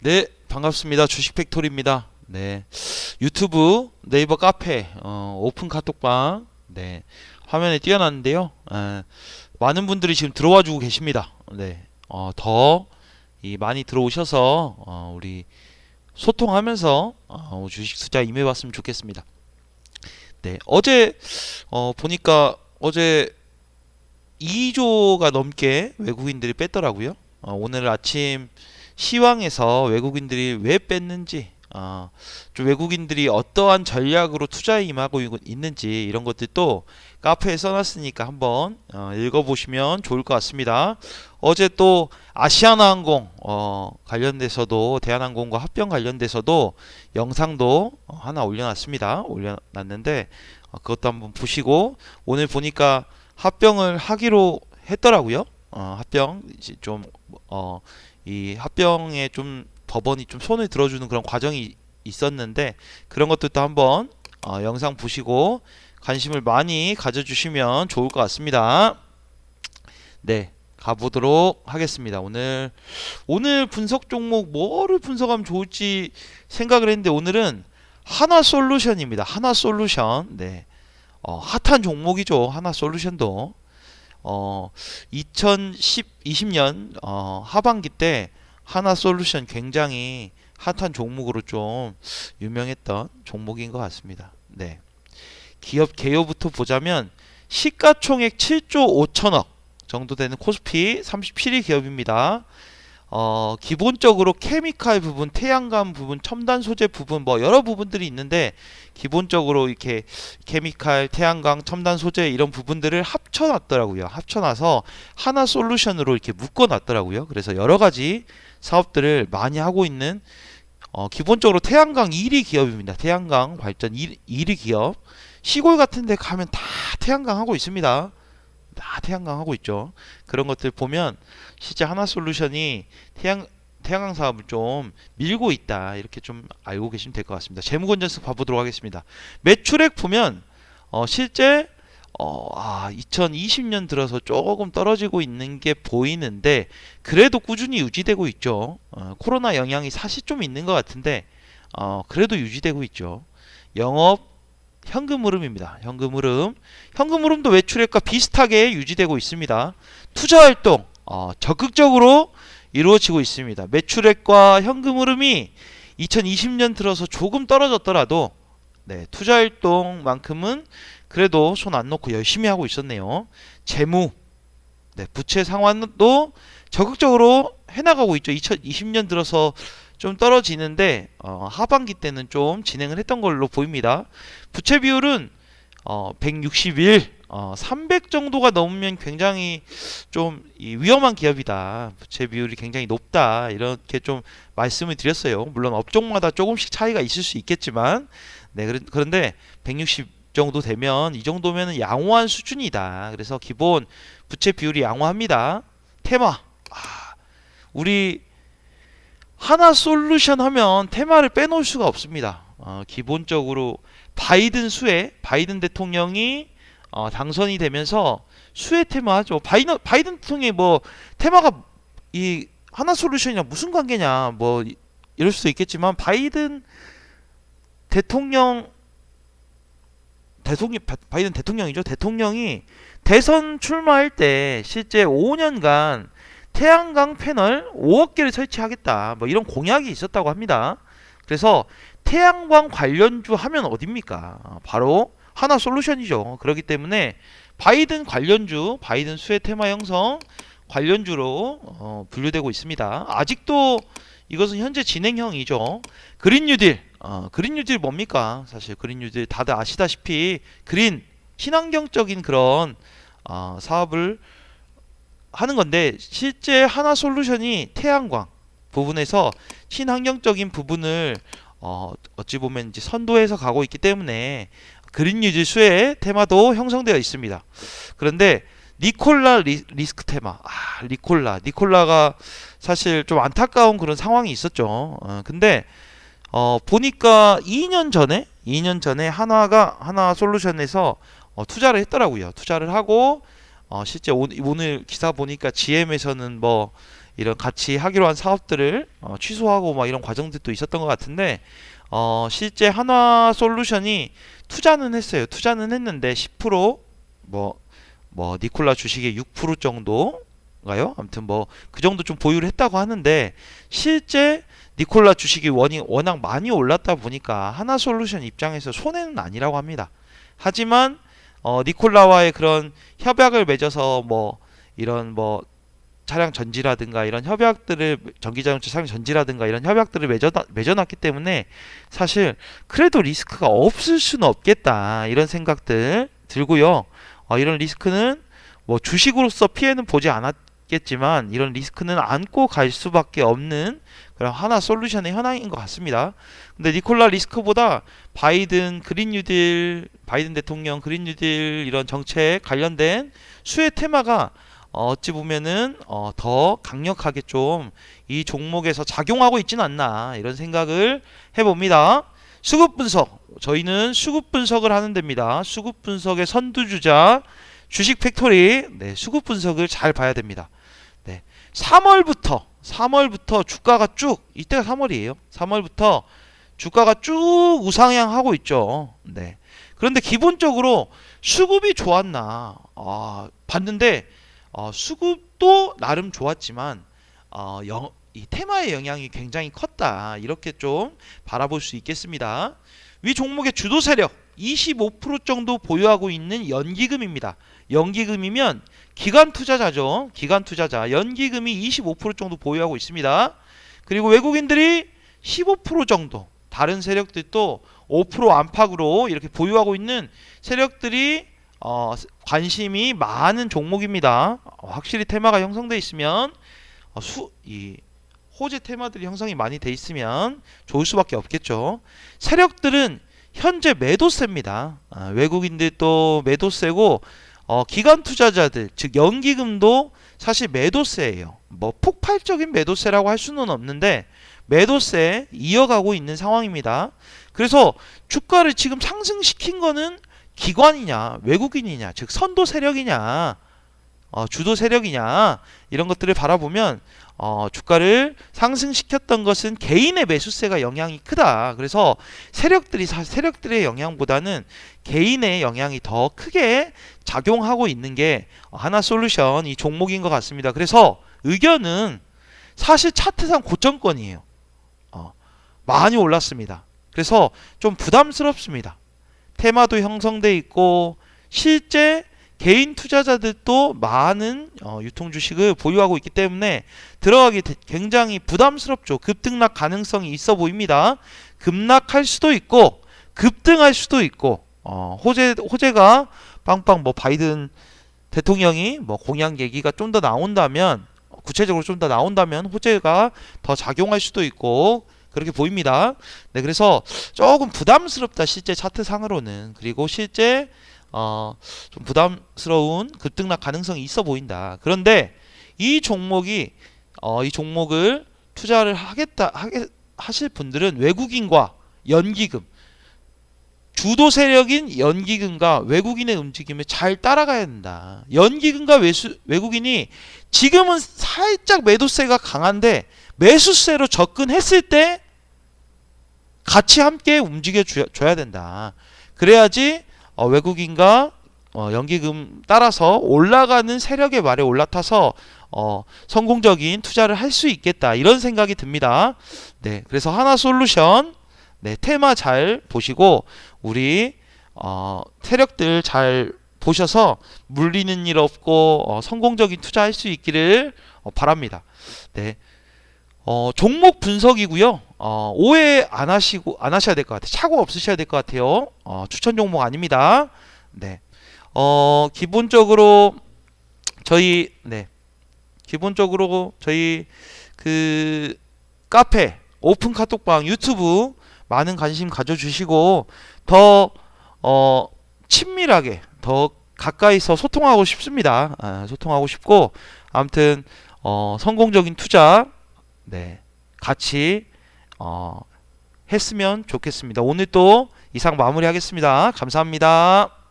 네, 반갑습니다. 주식 팩토리입니다. 네, 유튜브, 네이버 카페, 어, 오픈 카톡방, 네, 화면에 띄어놨는데요. 에, 많은 분들이 지금 들어와 주고 계십니다. 네, 어, 더, 이, 많이 들어오셔서, 어, 우리, 소통하면서, 어, 주식 투자 임해봤으면 좋겠습니다. 네, 어제, 어, 보니까, 어제, 2조가 넘게 외국인들이 뺐더라고요. 어, 오늘 아침, 시황에서 외국인들이 왜 뺐는지, 어, 좀 외국인들이 어떠한 전략으로 투자에 임하고 있- 있는지 이런 것들도 카페에 써놨으니까 한번 어, 읽어보시면 좋을 것 같습니다. 어제 또 아시아나항공 어, 관련돼서도 대한항공과 합병 관련돼서도 영상도 어, 하나 올려놨습니다. 올려놨는데 어, 그것도 한번 보시고 오늘 보니까 합병을 하기로 했더라고요. 어, 합병 이제 좀 어, 이 합병에 좀 법원이 좀 손을 들어주는 그런 과정이 있었는데 그런 것들도 한번 어, 영상 보시고 관심을 많이 가져주시면 좋을 것 같습니다. 네, 가보도록 하겠습니다. 오늘 오늘 분석 종목 뭐를 분석하면 좋을지 생각을 했는데 오늘은 하나 솔루션입니다. 하나 솔루션. 네, 어, 핫한 종목이죠. 하나 솔루션도. 어, 2010, 20년 어, 하반기 때 하나 솔루션 굉장히 핫한 종목으로 좀 유명했던 종목인 것 같습니다. 네. 기업 개요부터 보자면 시가총액 7조 5천억 정도 되는 코스피 37위 기업입니다. 어, 기본적으로 케미칼 부분, 태양광 부분, 첨단 소재 부분 뭐 여러 부분들이 있는데 기본적으로 이렇게 케미칼, 태양광, 첨단 소재 이런 부분들을 합쳐 놨더라고요. 합쳐 놔서 하나 솔루션으로 이렇게 묶어 놨더라고요. 그래서 여러 가지 사업들을 많이 하고 있는 어, 기본적으로 태양광 1위 기업입니다. 태양광 발전 1, 1위 기업. 시골 같은 데 가면 다 태양광 하고 있습니다. 다 태양광 하고 있죠. 그런 것들 보면 실제 하나 솔루션이 태양 태양광 사업을 좀 밀고 있다. 이렇게 좀 알고 계시면 될 것 같습니다. 재무건전성 봐보도록 하겠습니다. 매출액 보면 어, 실제 어, 아, 2020년 들어서 조금 떨어지고 있는 게 보이는데 그래도 꾸준히 유지되고 있죠. 어, 코로나 영향이 사실 좀 있는 것 같은데 어, 그래도 유지되고 있죠. 영업 현금 흐름입니다. 현금 흐름. 현금 흐름도 매출액과 비슷하게 유지되고 있습니다. 투자 활동 어, 적극적으로 이루어지고 있습니다. 매출액과 현금 흐름이 2020년 들어서 조금 떨어졌더라도 네, 투자 활동만큼은 그래도 손 안 놓고 열심히 하고 있었네요. 재무, 네, 부채 상환도 적극적으로 해나가고 있죠. 2020년 들어서 좀 떨어지는데 어, 하반기 때는 좀 진행을 했던 걸로 보입니다. 부채 비율은 어, 161, 어, 300 정도가 넘으면 굉장히 좀이 위험한 기업이다. 부채 비율이 굉장히 높다. 이렇게 좀 말씀을 드렸어요. 물론 업종마다 조금씩 차이가 있을 수 있겠지만, 네 그런- 그런데 160 정도 되면 이 정도면 양호한 수준이다. 그래서 기본 부채 비율이 양호합니다. 테마, 아, 우리 하나 솔루션 하면 테마를 빼놓을 수가 없습니다. 어, 기본적으로 바이든 수혜, 바이든 대통령이 어, 당선이 되면서 수혜 테마 하죠. 바이든, 바이든 대통령이 뭐 테마가 이 하나 솔루션이랑 무슨 관계냐 뭐 이- 이럴 수도 있겠지만 바이든 대통령 대통령 바- 바이든 대통령이죠. 대통령이 대선 출마할 때 실제 5년간 태양광 패널 5억 개를 설치하겠다. 뭐 이런 공약이 있었다고 합니다. 그래서 태양광 관련주 하면 어딥니까? 어, 바로 하나 솔루션이죠. 그렇기 때문에 바이든 관련주, 바이든 수혜 테마 형성 관련주로 어, 분류되고 있습니다. 아직도 이것은 현재 진행형이죠. 그린 뉴딜, 어, 그린 뉴딜 뭡니까? 사실 그린 뉴딜 다들 아시다시피 그린 친환경적인 그런 어, 사업을 하는 건데 실제 하나 솔루션이 태양광 부분에서 친환경적인 부분을 어, 어찌 보면 이제 선도해서 가고 있기 때문에 그린 유지 수의 테마도 형성되어 있습니다. 그런데 니콜라 리, 리스크 테마, 아, 니콜라, 니콜라가 사실 좀 안타까운 그런 상황이 있었죠. 어, 근데 어, 보니까 2년 전에 2년 전에 한화가 한화 솔루션에서 어, 투자를 했더라고요. 투자를 하고 어, 실제 오, 오늘 기사 보니까 GM에서는 뭐 이런 같이 하기로 한 사업들을 어, 취소하고 막 이런 과정들도 있었던 것 같은데 어, 실제 한화 솔루션이 투자는 했어요. 투자는 했는데 10%뭐 뭐 니콜라 주식의 6% 정도인가요? 아무튼 뭐 그 정도 좀 보유를 했다고 하는데 실제 니콜라 주식이 원이 워낙 많이 올랐다 보니까 하나 솔루션 입장에서 손해는 아니라고 합니다. 하지만 어, 니콜라와의 그런 협약을 맺어서 뭐 이런 뭐 차량 전지라든가 이런 협약들을 전기자동차 차량 전지라든가 이런 협약들을 맺어 맺어놨기 때문에 사실 그래도 리스크가 없을 수는 없겠다 이런 생각들 들고요. 어, 이런 리스크는 뭐 주식으로서 피해는 보지 않았 겠지만 이런 리스크는 안고 갈 수밖에 없는 그런 하나 솔루션의 현황인 것 같습니다. 근데 니콜라 리스크보다 바이든 그린 뉴딜 바이든 대통령 그린 뉴딜 이런 정책 관련된 수혜 테마가 어, 어찌 보면은 어, 더 강력하게 좀 이 종목에서 작용하고 있지는 않나 이런 생각을 해봅니다. 수급 분석 저희는 수급 분석을 하는 데입니다. 수급 분석의 선두주자 주식 팩토리 네, 수급 분석을 잘 봐야 됩니다. 네, 3월부터 3월부터 주가가 쭉 이때가 3월이에요. 3월부터 주가가 쭉 우상향하고 있죠. 네. 그런데 기본적으로 수급이 좋았나? 아, 봤는데 어, 수급도 나름 좋았지만 어, 영, 이 테마의 영향이 굉장히 컸다. 이렇게 좀 바라볼 수 있겠습니다. 위 종목의 주도 세력 25% 정도 보유하고 있는 연기금입니다. 연기금이면 기관 투자자죠. 기관 투자자. 연기금이 25% 정도 보유하고 있습니다. 그리고 외국인들이 15% 정도. 다른 세력들도 5% 안팎으로 이렇게 보유하고 있는 세력들이 어, 관심이 많은 종목입니다. 어, 확실히 테마가 형성돼 있으면 어, 수, 이 호재 테마들이 형성이 많이 돼 있으면 좋을 수밖에 없겠죠. 세력들은 현재 매도세입니다. 아, 외국인들 또 매도세고 어, 기관 투자자들 즉 연기금도 사실 매도세예요. 뭐 폭발적인 매도세라고 할 수는 없는데 매도세 이어가고 있는 상황입니다. 그래서 주가를 지금 상승시킨 거는 기관이냐 외국인이냐 즉 선도 세력이냐 어, 주도 세력이냐 이런 것들을 바라보면 어, 주가를 상승시켰던 것은 개인의 매수세가 영향이 크다. 그래서 세력들이 사, 세력들의 영향보다는 개인의 영향이 더 크게 작용하고 있는 게 하나 솔루션 이 종목인 것 같습니다. 그래서 의견은 사실 차트상 고점권이에요. 어, 많이 올랐습니다. 그래서 좀 부담스럽습니다. 테마도 형성돼 있고 실제 개인 투자자들도 많은 어, 유통 주식을 보유하고 있기 때문에 들어가기 대- 굉장히 부담스럽죠. 급등락 가능성이 있어 보입니다. 급락할 수도 있고 급등할 수도 있고 어, 호재 호재가 빵빵 뭐 바이든 대통령이 뭐 공약 얘기가 좀 더 나온다면 구체적으로 좀 더 나온다면 호재가 더 작용할 수도 있고 그렇게 보입니다. 네, 그래서 조금 부담스럽다 실제 차트 상으로는 그리고 실제 어, 좀 부담스러운 급등락 가능성이 있어 보인다. 그런데 이 종목이 어, 이 종목을 투자를 하겠다 하게 하실 분들은 외국인과 연기금 주도 세력인 연기금과 외국인의 움직임에 잘 따라가야 된다. 연기금과 외수, 외국인이 지금은 살짝 매도세가 강한데 매수세로 접근했을 때 같이 함께 움직여 주- 줘야 된다. 그래야지 어, 외국인과 어, 연기금 따라서 올라가는 세력의 말에 올라타서 어, 성공적인 투자를 할 수 있겠다 이런 생각이 듭니다. 네, 그래서 하나 솔루션 네 테마 잘 보시고 우리 어, 세력들 잘 보셔서 물리는 일 없고 어, 성공적인 투자할 수 있기를 어, 바랍니다. 네. 어, 종목 분석이고요. 어, 오해 안 하시고 안 하셔야 될 것 같아요. 착오 없으셔야 될 것 같아요. 어, 추천 종목 아닙니다. 네. 어, 기본적으로 저희 네. 기본적으로 저희 그 카페 오픈 카톡방 유튜브 많은 관심 가져주시고 더 어, 친밀하게 더 가까이서 소통하고 싶습니다. 아, 소통하고 싶고 아무튼 어, 성공적인 투자 네 같이 어, 했으면 좋겠습니다. 오늘 또 이상 마무리하겠습니다. 감사합니다.